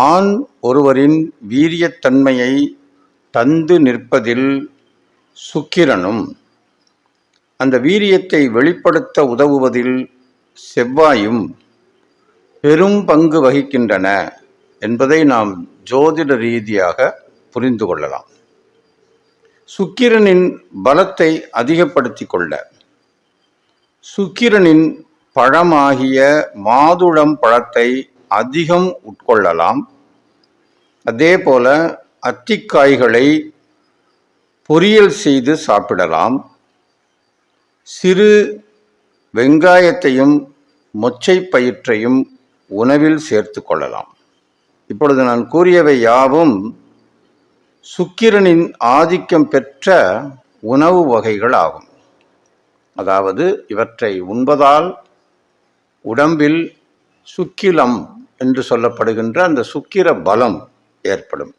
ஆண் ஒருவரின் வீரியத்தன்மையை தந்து நிற்பதில் சுக்கிரனும் அந்த வீரியத்தை வெளிப்படுத்த உதவுவதில் செவ்வாயும் பெரும் பங்கு வகிக்கின்றன என்பதை நாம் ஜோதிட ரீதியாக புரிந்து கொள்ளலாம். சுக்கிரனின் பலத்தை அதிகப்படுத்தி கொள்ள சுக்கிரனின் பழமாகிய மாதுளம் பழத்தை அதிகம் உட்கொள்ளலாம். அதே போல அத்திக்காய்களை பொரியல் செய்து சாப்பிடலாம். சிறு வெங்காயத்தையும் மொச்சை பயிற்றையும் உணவில் சேர்த்து கொள்ளலாம். இப்பொழுது நான் கூறியவை யாவும் சுக்கிரனின் ஆதிக்கம் பெற்ற உணவு வகைகள் ஆகும். அதாவது இவற்றை உண்பதால் உடம்பில் சுக்கிலம் என்று சொல்லப்படுகின்ற அந்த சுக்கிர பலம் ஏற்படும்.